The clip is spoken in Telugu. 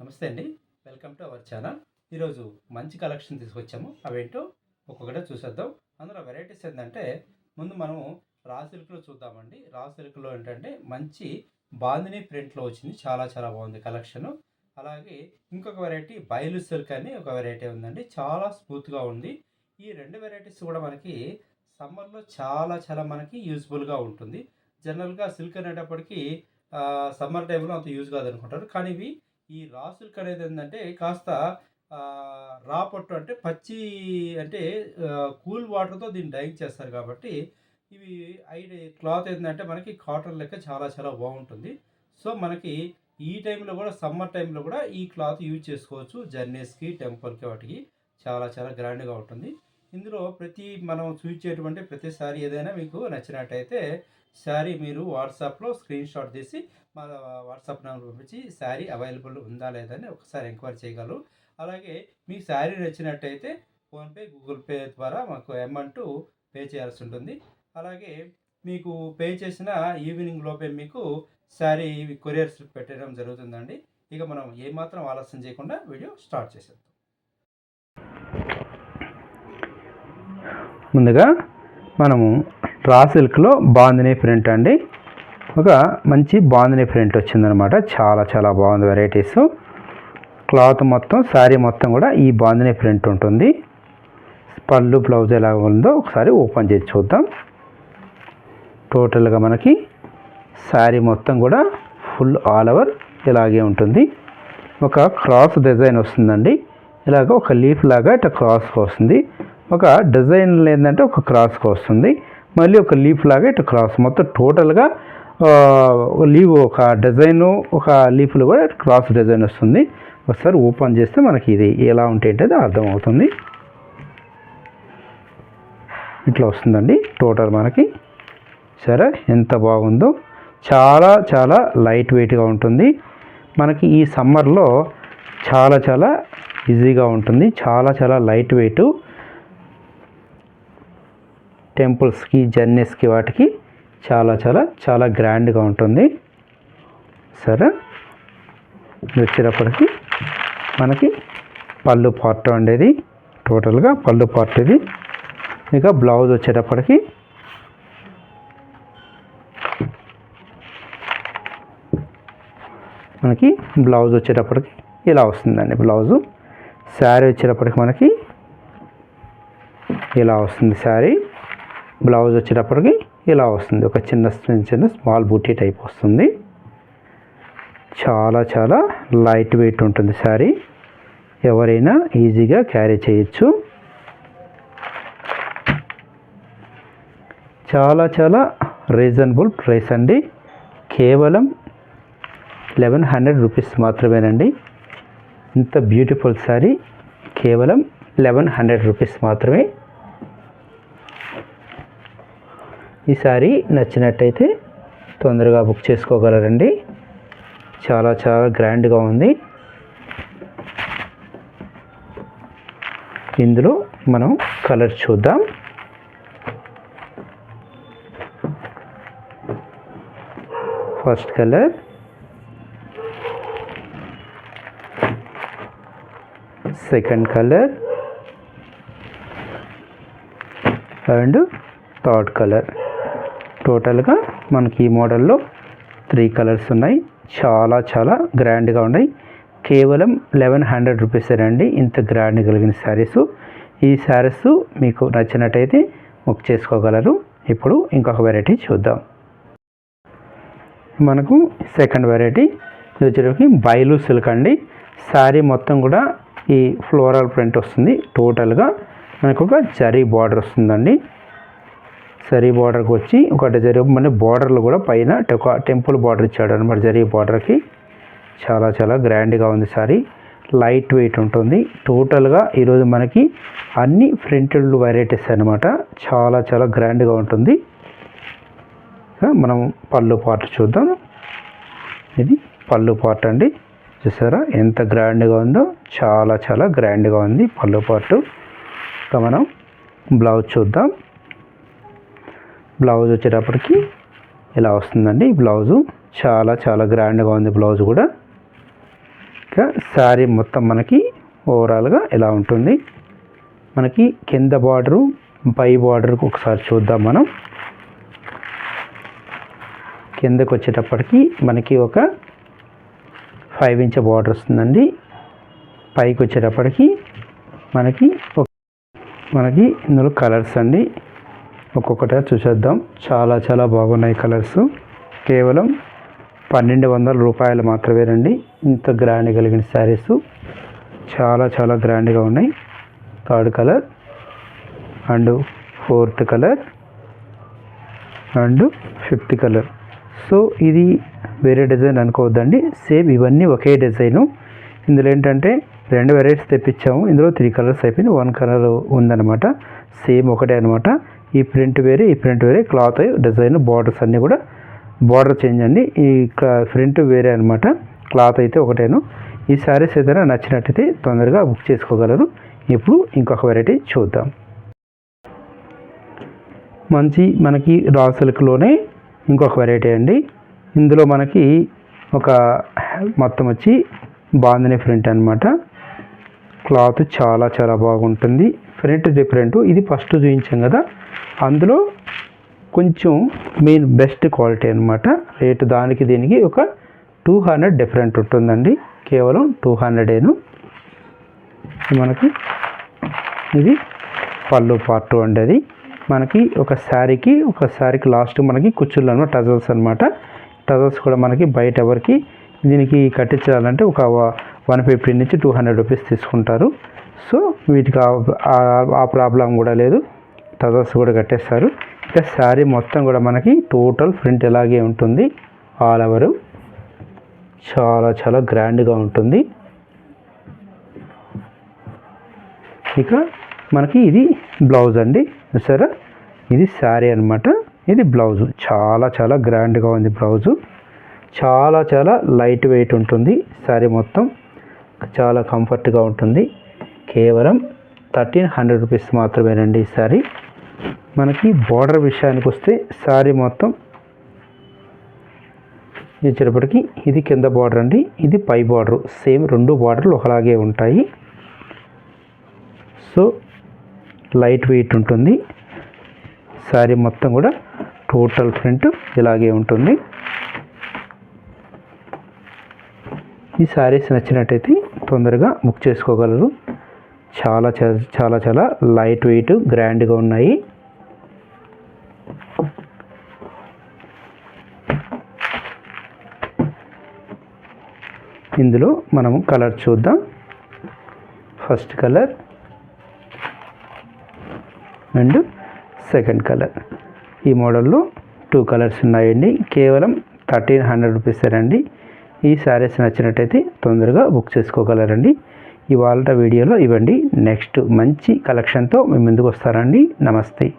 నమస్తే అండి. వెల్కమ్ టు అవర్ ఛానల్ ఈరోజు మంచి కలెక్షన్ తీసుకొచ్చాము. అవేంటో ఒక్కొక్కటే చూసేద్దాం. అందులో వెరైటీస్ ఏంటంటే ముందు మనము రా సిల్క్లో చూద్దామండి. రా సిల్క్లో ఏంటంటే మంచి బాందిని ప్రింట్లో వచ్చింది. చాలా చాలా బాగుంది కలెక్షన్ అలాగే ఇంకొక వెరైటీ బయలు సిల్క్ అని ఒక వెరైటీ ఉందండి. చాలా స్మూత్గా ఉంది. ఈ రెండు వెరైటీస్ కూడా మనకి సమ్మర్లో చాలా చాలా మనకి యూస్ఫుల్గా ఉంటుంది. జనరల్గా సిల్క్ అనేటప్పటికీ సమ్మర్ టైంలో అంత యూజ్ కాదనుకుంటారు. కానీ ఇవి ఈ రాసులు సిల్క్ అనేది ఏంటంటే కాస్త ఆ, రా అంటే పచ్చి అంటే కూల్ వాటర్తో దీన్ని డైంగ్ చేస్తారు కాబట్టి ఇవి ఐడి క్లాత్ ఏంటంటే మనకి కాటన్ లెక్క చాలా చాలా బాగుంటుంది. సో మనకి ఈ టైంలో కూడా సమ్మర్ టైంలో కూడా ఈ క్లాత్ యూజ్ చేసుకోవచ్చు. జర్నీస్కి టెంపుల్కి వాటికి చాలా చాలా గ్రాండ్గా ఉంటుంది. ఇందులో ప్రతి మనం చూపించేటువంటి ప్రతి శారీ ఏదైనా మీకు నచ్చినట్టయితే శారీ మీరు వాట్సాప్లో స్క్రీన్ షాట్ తీసి మా వాట్సాప్ నెంబర్ పంపించి శారీ అవైలబుల్ ఉందా లేదా అని ఒకసారి ఎంక్వైరీ చేయగలరు. అలాగే మీకు శారీ నచ్చినట్టయితే ఫోన్పే గూగుల్ పే ద్వారా మాకు అమౌంట్ పే చేయాల్సి ఉంటుంది. అలాగే మీకు పే చేసిన ఈవినింగ్ లోపే మీకు శారీ కొరియర్స్ పెట్టడం జరుగుతుందండి. ఇక మనం ఏమాత్రం ఆలస్యం చేయకుండా వీడియో స్టార్ట్ చేసేద్దాం. ముందుగా మనము రా సిల్క్లో బాందిని ప్రింట్ అండి. ఒక మంచి బాగుంది ప్రింట్ వచ్చిందనమాట. చాలా చాలా బాగుంది వెరైటీస్ క్లాత్ మొత్తం శారీ మొత్తం కూడా ఈ బాందిని ప్రింట్ ఉంటుంది. పళ్ళు బ్లౌజ్ ఎలా ఉందో ఒకసారి ఓపెన్ చేసి చూద్దాం. టోటల్గా మనకి శారీ మొత్తం కూడా ఫుల్ ఆల్ ఓవర్ ఇలాగే ఉంటుంది. ఒక క్రాస్ డిజైన్ వస్తుందండి. ఇలాగ ఒక లీఫ్ లాగా ఇట్లా క్రాస్కి వస్తుంది. ఒక డిజైన్ ఏంటంటే ఒక క్రాస్కి వస్తుంది. మళ్ళీ ఒక లీఫ్ లాగా ఇటు క్రాస్. మొత్తం టోటల్గా లీవ్ ఒక డిజైను ఒక లీఫ్లు కూడా క్రాస్ డిజైన్ వస్తుంది. ఒకసారి ఓపెన్ చేస్తే మనకి ఇది ఎలా ఉంటే ఏంటది అర్థమవుతుంది ఇట్లా వస్తుందండి. టోటల్ మనకి. సరే ఎంత బాగుందో. చాలా చాలా లైట్ వెయిట్గా ఉంటుంది. మనకి ఈ సమ్మర్లో చాలా చాలా ఈజీగా ఉంటుంది. చాలా చాలా లైట్ వెయిట్. టెంపుల్స్కి జర్నీస్కి వాటికి చాలా చాలా చాలా గ్రాండ్గా ఉంటుంది. సరే? ఇది వచ్చేటప్పటికి మనకి పళ్ళు పార్ట్ ఉండేది టోటల్గా పళ్ళు పార్ట్ ఇది. ఇక బ్లౌజ్ వచ్చేటప్పటికి మనకి బ్లౌజ్ వచ్చేటప్పటికి ఇలా వస్తుందండి బ్లౌజు. శారీ వచ్చేటప్పటికి మనకి ఇలా వస్తుంది శారీ. బ్లౌజ్ వచ్చేటప్పటికి ఇలా వస్తుంది. ఒక చిన్న చిన్న చిన్న స్మాల్ బూటీ టైప్ వస్తుంది. చాలా చాలా లైట్ వెయిట్ ఉంటుంది శారీ. ఎవరైనా ఈజీగా క్యారీ చేయొచ్చు. చాలా చాలా రీజనబుల్ ప్రైస్ అండి. కేవలం లెవెన్ హండ్రెడ్ రూపీస్ మాత్రమేనండి. ఇంత బ్యూటిఫుల్ శారీ. కేవలం లెవెన్ హండ్రెడ్ రూపీస్ మాత్రమే. ఈ శారీ నచ్చినట్టయితే తొందరగా బుక్ చేసుకోగలరండి. చాలా చాలా గ్రాండ్గా ఉంది. ఇందులో మనం కలర్ చూద్దాం. First colour second colour and third colour. టోటల్గా మనకి ఈ మోడల్లో త్రీ కలర్స్ ఉన్నాయి. చాలా చాలా గ్రాండ్గా ఉన్నాయి. కేవలం లెవెన్ హండ్రెడ్ రూపీసేనండి ఇంత గ్రాండ్ కలిగిన శారీస్ ఈ శారీస్ మీకు నచ్చినట్టయితే బుక్ చేసుకోగలరు. ఇప్పుడు ఇంకొక వెరైటీ చూద్దాం. మనకు సెకండ్ వెరైటీ ఇది వచ్చేటప్పటికి బయలు సిల్క్ అండి. శారీ మొత్తం కూడా ఈ ఫ్లోరల్ ప్రింట్ వస్తుంది. టోటల్గా మనకు ఒక జరీ బార్డర్ వస్తుందండి. జరీ బార్డర్కి వచ్చి ఒకటి జరీ మన బార్డర్లు కూడా పైన టెంపుల్ బార్డర్ ఇచ్చాడు అనమాట జరీ బార్డర్కి. చాలా చాలా గ్రాండ్గా ఉంది సారీ. లైట్ వెయిట్ ఉంటుంది. టోటల్గా ఈరోజు మనకి అన్ని ప్రింటెడ్ వెరైటీస్ అనమాట. చాలా చాలా గ్రాండ్గా ఉంటుంది. మనం పళ్ళు పార్ట్ చూద్దాం. ఇది పళ్ళు పార్ట్ అండి. చూసారా? ఎంత గ్రాండ్గా ఉందో. చాలా చాలా గ్రాండ్గా ఉంది పళ్ళు పార్ట్. ఇంకా మనం బ్లౌజ్ చూద్దాం. బ్లౌజ్ వచ్చేటప్పటికి ఇలా వస్తుందండి. బ్లౌజు చాలా చాలా గ్రాండ్గా ఉంది బ్లౌజ్ కూడా. ఇంకా శారీ మొత్తం మనకి ఓవరాల్గా ఇలా ఉంటుంది. మనకి కింద బార్డరు పై బార్డర్కి ఒకసారి చూద్దాం మనం. కిందకు వచ్చేటప్పటికి మనకి ఒక ఫైవ్ ఇంచ్ బార్డర్ వస్తుందండి. పైకి వచ్చేటప్పటికి మనకి ఒక మనకి ఇందులో కలర్స్ అండి. ఒక్కొక్కటిగా చూసేద్దాం. చాలా చాలా బాగున్నాయి కలర్స్. కేవలం పన్నెండు వందల రూపాయలు మాత్రమేనండి. ఇంత గ్రాండ్ కలిగిన శారీస్. చాలా చాలా గ్రాండ్గా ఉన్నాయి. Third colour and fourth colour and fifth colour. So ఇది వేరే డిజైన్ అనుకోవద్దండి. సేమ్ ఇవన్నీ ఒకే డిజైను. ఇందులో ఏంటంటే రెండు వెరైటీస్ తెప్పించాము. ఇందులో త్రీ కలర్స్ అయిపోయింది వన్ కలర్ ఉందన్నమాట. సేమ్ ఒకటే అనమాట ఈ ప్రింట్ వేరే ఈ ప్రింట్ వేరే క్లాత్ డిజైన్ బార్డర్స్ అన్నీ కూడా బార్డర్ చేంజ్ అండి. ఈ ప్రింట్ వేరే అనమాట క్లాత్ అయితే ఒకటేను. ఈ శారీస్ ఏదైనా నచ్చినట్టయితే తొందరగా బుక్ చేసుకోగలరు. ఇప్పుడు ఇంకొక వెరైటీ చూద్దాం. మంచి మనకి రా సిల్క్లోనే ఇంకొక వెరైటీ అండి. ఇందులో మనకి ఒక మొత్తం వచ్చి బాందిని ప్రింట్ అనమాట క్లాత్ చాలా చాలా బాగుంటుంది. ఫ్రంట్ డిఫరెంట్ ఇది ఫస్ట్ చూపించాం కదా. అందులో కొంచెం మెయిన్ బెస్ట్ క్వాలిటీ అనమాట రేటు దానికి దీనికి ఒక టూ హండ్రెడ్ డిఫరెంట్ ఉంటుందండి. కేవలం టూ హండ్రెడేను మనకి ఇది పళ్ళు పార్ట్ అండి అది. మనకి ఒక శారీకి ఒక శారీకి లాస్ట్ మనకి కుచ్చుళ్ళు అనమాట టజల్స్ అనమాట టజల్స్ కూడా మనకి బయట ఎవరికి దీనికి కట్టించాలంటే ఒక వన్ ఫిఫ్టీ నుంచి టూ హండ్రెడ్ రూపీస్ తీసుకుంటారు. సో వీటికి ఆ- ప్రాబ్లం కూడా లేదు. టజల్స్ కూడా కట్టేస్తారు. ఇక శారీ మొత్తం కూడా మనకి టోటల్ ప్రింట్ ఇలాగే ఉంటుంది ఆల్ ఓవర్. చాలా చాలా గ్రాండ్గా ఉంటుంది. ఇక మనకి ఇది బ్లౌజ్ అండి. చూసారా ఇది శారీ అన్నమాట. ఇది బ్లౌజు. చాలా చాలా గ్రాండ్గా ఉంది బ్లౌజు. చాలా చాలా లైట్ వెయిట్ ఉంటుంది శారీ మొత్తం. చాలా కంఫర్ట్గా ఉంటుంది. కేవలం థర్టీన్ హండ్రెడ్ రూపీస్ మాత్రమేనండి ఈ శారీ. మనకి బార్డర్ విషయానికి వస్తే శారీ మొత్తం ఇచ్చేటప్పటికి ఇది కింద బార్డర్ అండి. ఇది పై బార్డర్. సేమ్ రెండు బార్డర్లు ఒకలాగే ఉంటాయి. సో లైట్ వెయిట్ ఉంటుంది. శారీ మొత్తం కూడా టోటల్ ప్రింట్ ఇలాగే ఉంటుంది. ఈ శారీస్ నచ్చినట్టయితే తొందరగా బుక్ చేసుకోగలరు. చాలా చాలా చాలా లైట్ వెయిట్ గ్రాండ్గా ఉన్నాయి. ఇందులో మనము కలర్ చూద్దాం. First colour and second colour ఈ మోడల్లో టూ కలర్స్ ఉన్నాయండి. కేవలం థర్టీన్ హండ్రెడ్ రూపీస్ అండి ఈ శారీస్ నచ్చినట్టయితే తొందరగా బుక్ చేసుకోగలరండి. ఇవాళ వీడియోలో ఇవ్వండి. నెక్స్ట్ మంచి కలెక్షన్తో మేము ముందుకు వస్తారండి నమస్తే.